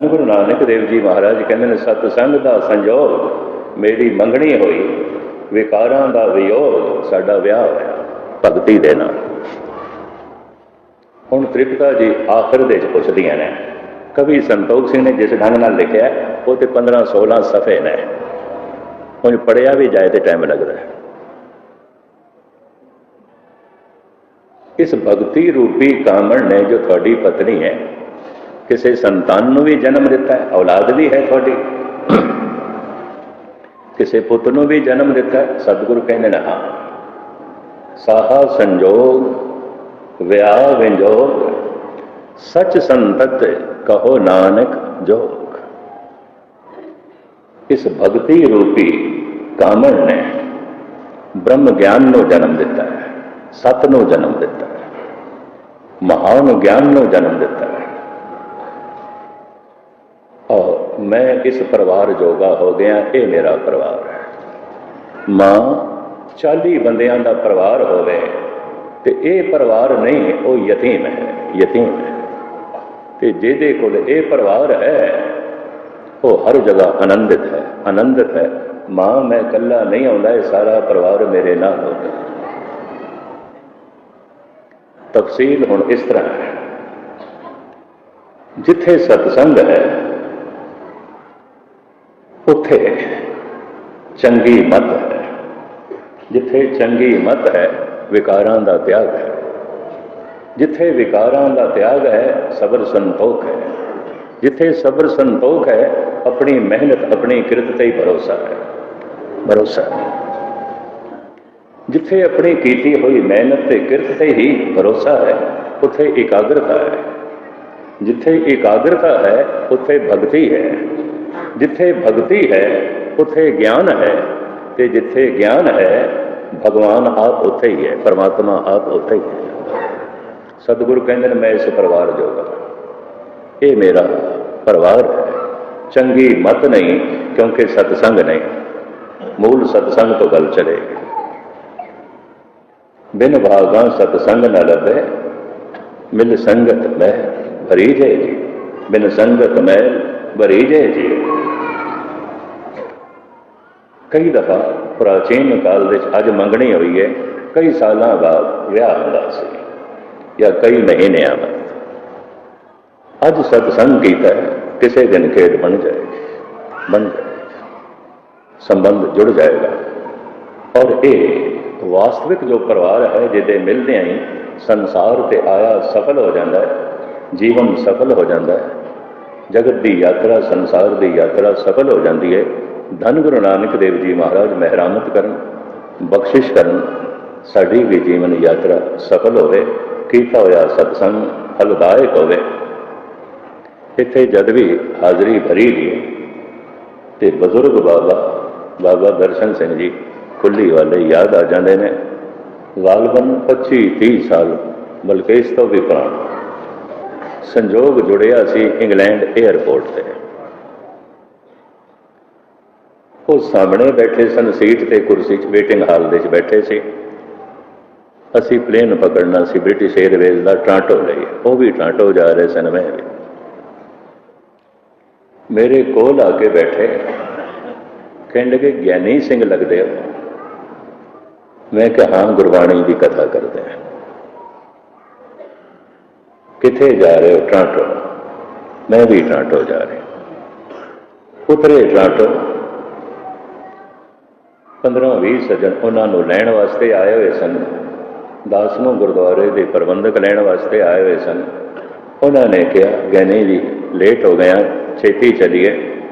ਗੁਰੂ ਨਾਨਕ ਦੇਵ ਜੀ ਮਹਾਰਾਜ ਕਹਿੰਦੇ ਨੇ, ਸਤ ਸੰਗ ਦਾ ਸੰਜੋਗ ਮੇਰੀ ਮੰਗਣੀ ਹੋਈ, ਵਿਕਾਰਾਂ ਦਾ ਵਿਯੋਗ ਸਾਡਾ ਵਿਆਹ ਹੋਇਆ, ਭਗਤੀ ਦੇ ਨਾਲ। ਹੁਣ ਤ੍ਰਿਪਤਾ ਜੀ ਆਖਰ ਦੇ ਵਿੱਚ ਪੁੱਛਦੀਆਂ ਨੇ, ਕਵੀ ਸੰਤੋਖ ਸਿੰਘ ਨੇ ਜਿਸ ਢੰਗ ਨਾਲ ਲਿਖਿਆ, ਉਹ ਤੇ 15 16 ਸਫੇ ਨੇ। ਹੁਣ ਪੜਿਆ ਵੀ ਜਾਏ ਤੇ ਟਾਈਮ ਲੱਗਦਾ ਹੈ। ਇਸ ਭਗਤੀ ਰੂਪੀ ਕਾਮਣ ਨੇ ਜੋ ਤੁਹਾਡੀ ਪਤਨੀ ਹੈ ਕਿਸੇ ਸੰਤਾਨ ਨੂੰ ਵੀ ਜਨਮ ਦਿੱਤਾ ਹੈ ਔਲਾਦ ਵੀ ਹੈ ਤੁਹਾਡੀ ਕਿਸੇ ਪੁੱਤ ਨੂੰ ਵੀ ਜਨਮ ਦਿੱਤਾ ਹੈ ਸਤਿਗੁਰੂ ਕਹਿੰਦੇ ਨੇ ਹਾਂ ਸਾਹਾ ਸੰਜੋਗ ਵਿਆਹ ਵਿੰਜੋਗ ਸਚ ਸੰਤਤ ਕਹੋ ਨਾਨਕ ਜੋਗ ਇਸ ਭਗਤੀ ਰੂਪੀ ਕਾਮਣ ਨੇ ਬ੍ਰਹਮ ਗਿਆਨ ਨੂੰ ਜਨਮ ਦਿੱਤਾ ਹੈ ਸਤ ਨੂੰ ਜਨਮ ਦਿੱਤਾ ਹੈ ਮਹਾਨ ਗਿਆਨ ਨੂੰ ਜਨਮ ਦਿੱਤਾ ਹੈ ਔਰ ਮੈਂ ਇਸ ਪਰਿਵਾਰ ਜੋਗਾ ਹੋ ਗਿਆ, ਇਹ ਮੇਰਾ ਪਰਿਵਾਰ ਹੈ। ਮਾਂ 40 ਬੰਦਿਆਂ ਦਾ ਪਰਿਵਾਰ ਹੋਵੇ ਤੇ ਇਹ ਪਰਿਵਾਰ ਨਹੀਂ, ਉਹ ਯਤੀਮ ਹੈ ਯਤੀਮ ਹੈ। ਤੇ ਜਿਹਦੇ ਕੋਲ ਇਹ ਪਰਿਵਾਰ ਹੈ, ਉਹ ਹਰ ਜਗ੍ਹਾ ਆਨੰਦਿਤ ਹੈ ਆਨੰਦਿਤ ਹੈ। ਮਾਂ, ਮੈਂ ਇਕੱਲਾ ਨਹੀਂ ਆਉਂਦਾ, ਇਹ ਸਾਰਾ ਪਰਿਵਾਰ ਮੇਰੇ ਨਾਲ ਹੋਵੇ ਤਫਸੀਲ ਹੁਣ ਇਸ ਤਰ੍ਹਾਂ ਹੈ। ਜਿੱਥੇ ਸਤਸੰਗ ਹੈ ਉੱਥੇ ਚੰਗੀ ਮਤ ਹੈ ਜਿੱਥੇ ਚੰਗੀ ਮਤ ਹੈ ਵਿਕਾਰਾਂ ਦਾ ਤਿਆਗ ਹੈ ਜਿੱਥੇ ਵਿਕਾਰਾਂ ਦਾ ਤਿਆਗ ਹੈ ਸਬਰ ਸੰਤੋਖ ਹੈ ਜਿੱਥੇ ਸਬਰ ਸੰਤੋਖ ਹੈ ਆਪਣੀ ਮਿਹਨਤ ਆਪਣੀ ਕਿਰਤ ਤੇ ਹੀ ਭਰੋਸਾ ਹੈ ਭਰੋਸਾ ਹੈ ਜਿੱਥੇ ਆਪਣੀ ਕੀਤੀ ਹੋਈ ਮਿਹਨਤ ਤੇ ਕਿਰਤ ਤੇ ਹੀ ਭਰੋਸਾ ਹੈ ਉੱਥੇ ਇਕਾਗਰਤਾ ਹੈ ਜਿੱਥੇ ਇਕਾਗਰਤਾ ਹੈ ਉੱਥੇ ਭਗਤੀ ਹੈ ਜਿੱਥੇ ਭਗਤੀ ਹੈ, ਉੱਥੇ ਗਿਆਨ ਹੈ ਤੇ ਜਿੱਥੇ ਗਿਆਨ ਹੈ, ਭਗਵਾਨ ਆਪ ਉੱਥੇ ਹੀ ਹੈ, ਪਰਮਾਤਮਾ ਆਪ ਉੱਥੇ ਹੀ ਹੈ। ਸਤਿਗੁਰੂ ਕਹਿੰਦੇ ਨੇ, ਮੈਂ ਇਸ ਪਰਿਵਾਰ ਜੋਗਾ ਇਹ ਮੇਰਾ ਪਰਿਵਾਰ ਹੈ। ਚੰਗੀ ਮਤ ਨਹੀਂ, ਕਿਉਂਕਿ ਸਤਸੰਗ ਨਹੀਂ। ਮੂਲ ਸਤਸੰਗ ਤੋਂ ਗੱਲ ਚਲੇਗੀ। ਬਿਨ ਭਾਗਾ ਸਤਸੰਗ ਨਾ ਲੱਭੇ, ਮਿਲ ਸੰਗਤ ਮੈਂ ਭਰੀ ਜੇ ਜੀ। ਬਿਨ ਸੰਗਤ ਮੈਂ ਭਰੀ ਜੇ ਜੀ। ਕਈ ਦਫਾ ਪ੍ਰਾਚੀਨ ਕਾਲ ਵਿੱਚ ਅੱਜ ਮੰਗਣੀ ਹੋਈ ਹੈ ਕਈ ਸਾਲਾਂ ਬਾਅਦ ਵਿਆਹ ਹੁੰਦਾ ਸੀ ਜਾਂ ਕਈ ਮਹੀਨਿਆਂ ਬਾਅਦ ਅੱਜ ਸਤਸੰਗ ਕੀਤਾ ਕਿਸੇ ਦਿਨ ਖੇਡ ਬਣ ਜਾਏਗੀ ਬਣ ਜਾਏਗੀ ਸੰਬੰਧ ਜੁੜ ਜਾਏਗਾ। ਔਰ ਇਹ ਵਾਸਤਵਿਕ ਜੋ ਪਰਿਵਾਰ ਹੈ, ਜਿਹਦੇ ਮਿਲਦੇ ਹੀ ਸੰਸਾਰ ਤੇ ਆਇਆ ਸਫਲ ਹੋ ਜਾਂਦਾ ਹੈ, ਜੀਵਨ ਸਫਲ ਹੋ ਜਾਂਦਾ ਹੈ। ਜਗਤ ਦੀ ਯਾਤਰਾ, ਸੰਸਾਰ ਦੀ ਯਾਤਰਾ ਸਫਲ ਹੋ ਜਾਂਦੀ ਹੈ। ਧੰਨ ਗੁਰੂ ਨਾਨਕ ਦੇਵ ਜੀ ਮਹਾਰਾਜ, ਮਹਿਰਾਮਤ ਕਰਨ, ਬਖਸ਼ਿਸ਼ ਕਰਨ, ਸਾਡੀ ਵੀ ਜੀਵਨ ਯਾਤਰਾ ਸਫਲ ਹੋਵੇ, ਕੀਤਾ ਹੋਇਆ ਸਤਸੰਗ ਫਲਦਾਇਕ ਹੋਵੇ। ਇੱਥੇ ਜਦ ਵੀ ਹਾਜ਼ਰੀ ਭਰੀ ਗਈ ਤੇ ਬਜ਼ੁਰਗ ਬਾਬਾ ਬਾਬਾ ਦਰਸ਼ਨ ਸਿੰਘ ਜੀ ਖੁੱਲੀ ਵਾਲੇ ਯਾਦ ਆ ਜਾਂਦੇ ਨੇ। ਗਾਲਬਨ 25 30 ਸਾਲ ਬਲਕਿ ਇਸ ਤੋਂ ਵੀ ਪੁਰਾਣਾ। ਸੰਜੋਗ ਜੁੜਿਆ ਸੀ ਇੰਗਲੈਂਡ 에ਅਰਪੋਰਟ ਤੇ। ਉਹ ਸਾਹਮਣੇ ਬੈਠੇ ਸਨ, ਸੀਟ ਤੇ ਕੁਰਸੀ 'ਚ, ਵੇਟਿੰਗ ਹਾਲ ਦੇ 'ਚ ਬੈਠੇ ਸੀ। ਅਸੀਂ ਪਲੇਨ ਪਕੜਨਾ ਸੀ, ਬ੍ਰਿਟਿਸ਼ 에ਅਰਵੇਜ਼ ਦਾ ਟ੍ਰਾਂਟੋ ਲਈ ਉਹ ਵੀ ਟ੍ਰਾਂਟੋ ਜਾ ਰਹੇ ਸਨ, ਮੈਂ ਵੀ। ਮੇਰੇ ਕੋਲ ਆ ਕੇ ਬੈਠੇ। ਕਹਿੰਦੇ ਕਿ ਗਿਆਨੀ ਸਿੰਘ ਲੱਗਦੇ ਹੋ। ਮੈਂ ਕਿਹਾ, ਹਾਂ, ਗੁਰਬਾਣੀ ਦੀ ਕਥਾ ਕਰਦੇ ਹਾਂ ਕਿੱਥੇ ਜਾ ਰਹੇ ਹੋ? ਟਰਾਂਟੋ। ਮੈਂ ਵੀ ਟਰਾਂਟੋ ਜਾ ਰਿਹਾ। ਉਤਰੇ ਟਰਾਂਟੋ। 15-20 ਸੱਜਣ ਉਹਨਾਂ ਨੂੰ ਲੈਣ ਵਾਸਤੇ ਆਏ ਹੋਏ ਸਨ। ਦਾਸ ਨੂੰ ਗੁਰਦੁਆਰੇ ਦੇ ਪ੍ਰਬੰਧਕ ਲੈਣ ਵਾਸਤੇ ਆਏ ਹੋਏ ਸਨ। ਉਹਨਾਂ ਨੇ ਕਿਹਾ ਗਿਆਨੀ ਜੀ ਲੇਟ ਹੋ ਗਿਆ ਛੇਤੀ ਚਲੀਏ।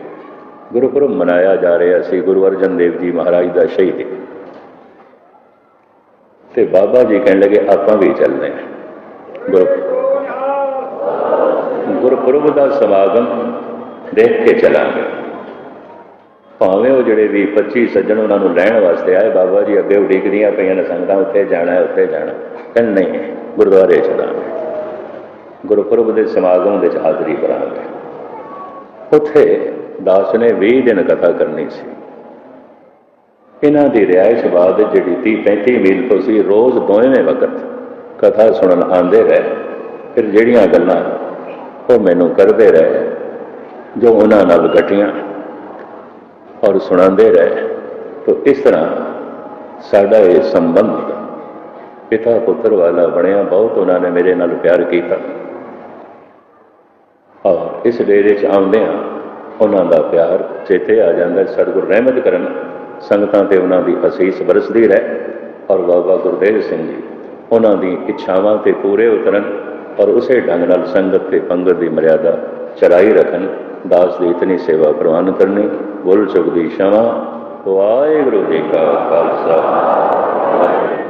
ਗੁਰਪੁਰਬ ਮਨਾਇਆ ਜਾ ਰਿਹਾ ਸੀ। ਗੁਰੂ ਅਰਜਨ ਦੇਵ ਜੀ ਮਹਾਰਾਜ ਦਾ ਸ਼ਹੀਦੀ। ਤੇ ਬਾਬਾ ਜੀ ਕਹਿਣ ਲੱਗੇ, ਆਪਾਂ ਵੀ ਚੱਲਦੇ ਹਾਂ। ਗੁਰ ਗੁਰਪੁਰਬ ਦਾ ਸਮਾਗਮ ਦੇਖ ਕੇ ਚਲਾਂਗੇ। ਭਾਵੇਂ ਉਹ ਜਿਹੜੇ ਵੀ 25 ਸੱਜਣ ਉਹਨਾਂ ਨੂੰ ਲੈਣ ਵਾਸਤੇ ਆਏ, ਬਾਬਾ ਜੀ ਅੱਗੇ ਉਡੀਕਦੀਆਂ ਪਈਆਂ ਨੇ ਸੰਗਤਾਂ, ਉੱਥੇ ਜਾਣਾ ਹੈ, ਉੱਥੇ ਜਾਣਾ ਕਹਿੰਦੇ ਨਹੀਂ, ਗੁਰਦੁਆਰੇ ਚਲਾਂਗੇ। ਗੁਰਪੁਰਬ ਦੇ ਸਮਾਗਮ ਵਿੱਚ ਹਾਜ਼ਰੀ ਭਰਾਂਗੇ। ਉੱਥੇ ਦਾਸ ਨੇ 20 ਦਿਨ ਕਥਾ ਕਰਨੀ ਸੀ। ਇਹਨਾਂ ਦੀ ਰਿਹਾਇਸ਼ ਬਾਅਦ ਜਿਹੜੀ 30 35 ਮੀਲ ਤੋਂ ਸੀ, ਰੋਜ਼ ਦੋਵੇਂ ਵਕਤ ਕਥਾ ਸੁਣਨ ਆਉਂਦੇ ਰਹੇ। ਫਿਰ ਜਿਹੜੀਆਂ ਗੱਲਾਂ ਉਹ ਮੈਨੂੰ ਕਰਦੇ ਰਹੇ, ਜੋ ਉਹਨਾਂ ਨਾਲ ਘਟੀਆਂ ਔਰ ਸੁਣਾਉਂਦੇ ਰਹੇ। ਤੋ ਇਸ ਤਰ੍ਹਾਂ ਸਾਡਾ ਇਹ ਸੰਬੰਧ ਪਿਤਾ ਪੁੱਤਰ ਵਾਲਾ ਬਣਿਆ, ਬਹੁਤ ਉਹਨਾਂ ਨੇ ਮੇਰੇ ਨਾਲ ਪਿਆਰ ਕੀਤਾ। ਔਰ ਇਸ ਡੇਰੇ 'ਚ ਆਉਂਦਿਆਂ ਉਹਨਾਂ ਦਾ ਪਿਆਰ ਚੇਤੇ ਆ ਜਾਂਦਾ ਸਤਿਗੁਰ ਰਹਿਮਤ ਕਰਨ। ਸੰਗਤਾਂ ਤੇ ਉਹਨਾਂ ਦੀ ਅਸੀਸ ਬਰਸਦੀ ਰਹੇ ਔਰ ਬਾਬਾ ਗੁਰਦੇਵ ਸਿੰਘ ਜੀ, ਉਹਨਾਂ ਦੀ ਇੱਛਾਵਾਂ ਤੇ ਪੂਰੇ ਉਤਰਨ। ਔਰ ਉਸੇ ਢੰਗ ਨਾਲ ਸੰਗਤ ਤੇ ਪੰਗਤ ਦੀ ਮਰਿਆਦਾ ਚਰਾਈ ਰੱਖਣ, ਦਾਸ ਦੀ ਇਤਨੀ ਸੇਵਾ ਪ੍ਰਵਾਨ ਕਰਨੀ, ਬੋਲ ਚੁੱਕ ਦੀ ਸ਼ਮਾ, ਵਾਹਿਗੁਰੂ ਜੀ ਕਾ ਖਾਲਸਾ।